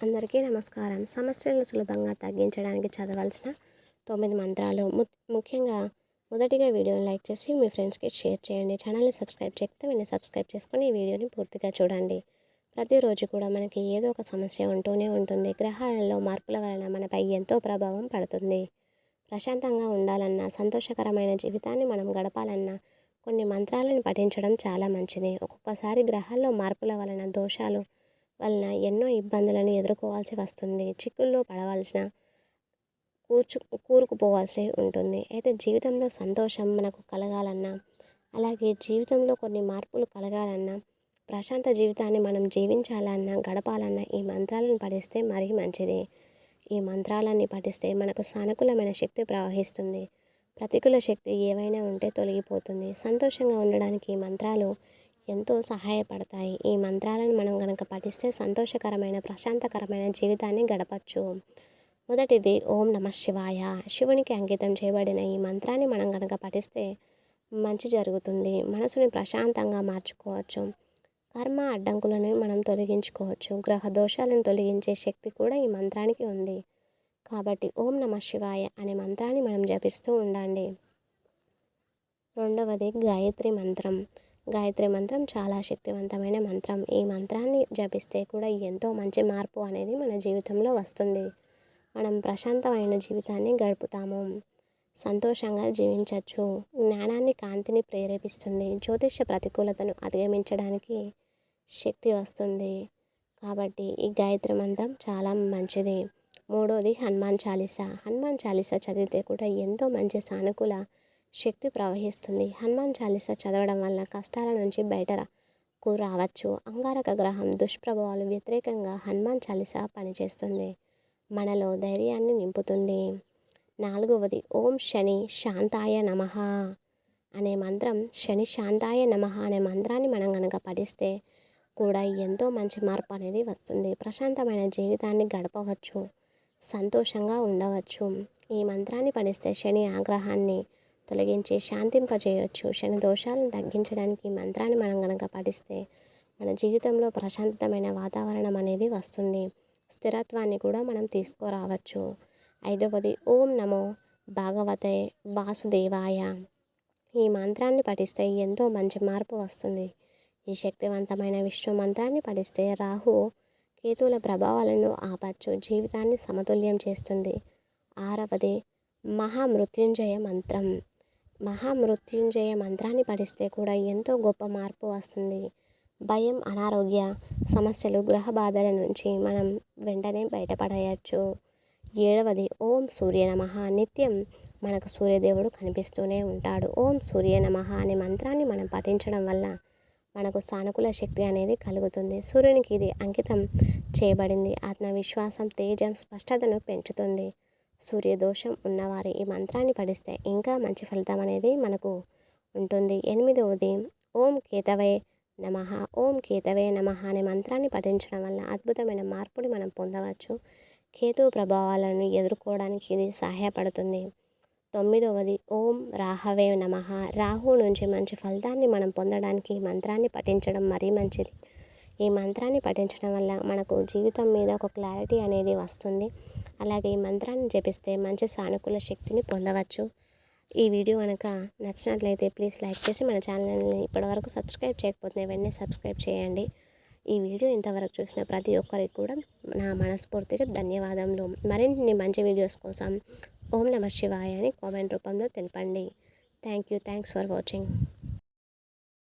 అందరికీ నమస్కారం. సమస్యలను సులభంగా తగ్గించడానికి చదవాల్సిన తొమ్మిది మంత్రాలు ముఖ్యంగా మొదటిగా వీడియోని లైక్ చేసి మీ ఫ్రెండ్స్కి షేర్ చేయండి. ఛానల్ని సబ్స్క్రైబ్ చేస్తే మీరు సబ్స్క్రైబ్ చేసుకొని ఈ వీడియోని పూర్తిగా చూడండి. ప్రతిరోజు కూడా మనకి ఏదో ఒక సమస్య ఉంటూనే ఉంటుంది. గ్రహాలలో మార్పుల వలన మనపై ఎంతో ప్రభావం పడుతుంది. ప్రశాంతంగా ఉండాలన్నా సంతోషకరమైన జీవితాన్ని మనం గడపాలన్నా కొన్ని మంత్రాలను పఠించడం చాలా మంచిది. ఒక్కొక్కసారి గ్రహాల్లో మార్పుల వలన దోషాలు వలన ఎన్నో ఇబ్బందులను ఎదుర్కోవాల్సి వస్తుంది. చిక్కుల్లో పడవలసిన కూర్చు కూరుకుపోవాల్సి ఉంటుంది. అయితే జీవితంలో సంతోషం మనకు కలగాలన్నా అలాగే జీవితంలో కొన్ని మార్పులు కలగాలన్నా ప్రశాంత జీవితాన్ని మనం జీవించాలన్నా గడపాలన్నా ఈ మంత్రాలను పఠిస్తే మరీ మంచిది. ఈ మంత్రాలన్నీ పఠిస్తే మనకు సానుకూలమైన శక్తి ప్రవహిస్తుంది. ప్రతికూల శక్తి ఏవైనా ఉంటే తొలగిపోతుంది. సంతోషంగా ఉండడానికి ఈ మంత్రాలు ఎంతో సహాయపడతాయి. ఈ మంత్రాలను మనం గనక పఠిస్తే సంతోషకరమైన ప్రశాంతకరమైన జీవితాన్ని గడపచ్చు. మొదటిది ఓం నమ శివాయ. శివునికి అంకితం చేయబడిన ఈ మంత్రాన్ని మనం గనక పఠిస్తే మంచి జరుగుతుంది. మనసుని ప్రశాంతంగా మార్చుకోవచ్చు. కర్మ అడ్డంకులను మనం తొలగించుకోవచ్చు. గ్రహ దోషాలను తొలగించే శక్తి కూడా ఈ మంత్రానికి ఉంది. కాబట్టి ఓం నమ శివాయ అనే మంత్రాన్ని మనం జపిస్తూ ఉండండి. రెండవది గాయత్రి మంత్రం. గాయత్రి మంత్రం చాలా శక్తివంతమైన మంత్రం. ఈ మంత్రాన్ని జపిస్తే కూడా ఎంతో మంచి మార్పు అనేది మన జీవితంలో వస్తుంది. మనం ప్రశాంతమైన జీవితాన్ని గడుపుతాము. సంతోషంగా జీవించవచ్చు జ్ఞానాన్ని కాంతిని ప్రేరేపిస్తుంది. జ్యోతిష ప్రతికూలతను అధిగమించడానికి శక్తి వస్తుంది. కాబట్టి ఈ గాయత్రి మంత్రం చాలా మంచిది. మూడోది హనుమాన్ చాలీసా. హనుమాన్ చాలీసా చదివితే కూడా ఎంతో మంచి సానుకూల శక్తి ప్రవహిస్తుంది. హనుమాన్ చాలీసా చదవడం వల్ల కష్టాల నుంచి బయటకు రావచ్చు. అంగారక గ్రహం దుష్ప్రభావాలు వ్యతిరేకంగా హనుమాన్ చాలీసా పనిచేస్తుంది. మనలో ధైర్యాన్ని నింపుతుంది. నాలుగవది ఓం శని శాంతాయ నమ అనే మంత్రం. శని శాంతాయ నమ అనే మంత్రాన్ని మనం కనుక పఠిస్తే కూడా ఎంతో మంచి మార్పు అనేది వస్తుంది. ప్రశాంతమైన జీవితాన్ని గడపవచ్చు. సంతోషంగా ఉండవచ్చు. ఈ మంత్రాన్ని పఠిస్తే శని ఆగ్రహాన్ని తొలగించి శాంతింపజేయవచ్చు శని దోషాలను తగ్గించడానికి మంత్రాన్ని మనం కనుక పఠిస్తే మన జీవితంలో ప్రశాంతమైన వాతావరణం అనేది వస్తుంది. స్థిరత్వాన్ని కూడా మనం తీసుకురావచ్చు. ఐదవది ఓం నమో భాగవతే వాసుదేవాయ. ఈ మంత్రాన్ని పఠిస్తే ఎంతో మంచి మార్పు వస్తుంది. ఈ శక్తివంతమైన విష్ణు మంత్రాన్ని పఠిస్తే రాహు కేతువుల ప్రభావాలను ఆపచ్చు జీవితాన్ని సమతుల్యం చేస్తుంది. ఆరవది మహామృత్యుంజయ మంత్రం. మహామృత్యుంజయ మంత్రాన్ని పఠిస్తే కూడా ఎంతో గొప్ప మార్పు వస్తుంది. భయం అనారోగ్య సమస్యలు గ్రహ బాధల నుంచి మనం వెంటనే బయటపడేయచ్చు. ఏడవది ఓం సూర్య నమ. నిత్యం మనకు సూర్యదేవుడు కనిపిస్తూనే ఉంటాడు. ఓం సూర్య నమ అనే మంత్రాన్ని మనం పఠించడం వల్ల మనకు సానుకూల శక్తి అనేది కలుగుతుంది. సూర్యునికి ఇది అంకితం చేయబడింది. ఆత్మవిశ్వాసం తేజం స్పష్టతను పెంచుతుంది. సూర్యదోషం ఉన్నవారి ఈ మంత్రాన్ని పఠిస్తే ఇంకా మంచి ఫలితం అనేది మనకు ఉంటుంది. ఎనిమిదవది ఓం కేతవే నమ. ఓం కేతవే నమ అనే మంత్రాన్ని పఠించడం వల్ల అద్భుతమైన మార్పుని మనం పొందవచ్చు. కేతు ప్రభావాలను ఎదుర్కోవడానికి ఇది సహాయపడుతుంది. తొమ్మిదవది ఓం రాహవే నమ. రాహు నుంచి మంచి ఫలితాన్ని మనం పొందడానికి ఈ మంత్రాన్ని పఠించడం మరీ మంచిది. ఈ మంత్రాన్ని పఠించడం వల్ల మనకు జీవితం మీద ఒక క్లారిటీ అనేది వస్తుంది. అలాగే ఈ మంత్రాన్ని జపిస్తే మంచి సానుకూల శక్తిని పొందవచ్చు. ఈ వీడియో కనుక నచ్చినట్లయితే ప్లీజ్ లైక్ చేసి మన ఛానల్ని ఇప్పటివరకు సబ్స్క్రైబ్ చేయకపోతే వెంటనే సబ్స్క్రైబ్ చేయండి. ఈ వీడియో ఇంతవరకు చూసిన ప్రతి ఒక్కరికి కూడా నా మనస్ఫూర్తిగా ధన్యవాదములు. మరిన్ని మంచి వీడియోస్ కోసం ఓం నమ శివాయ అని కామెంట్ రూపంలో తెలపండి. Thank you. Thanks for watching.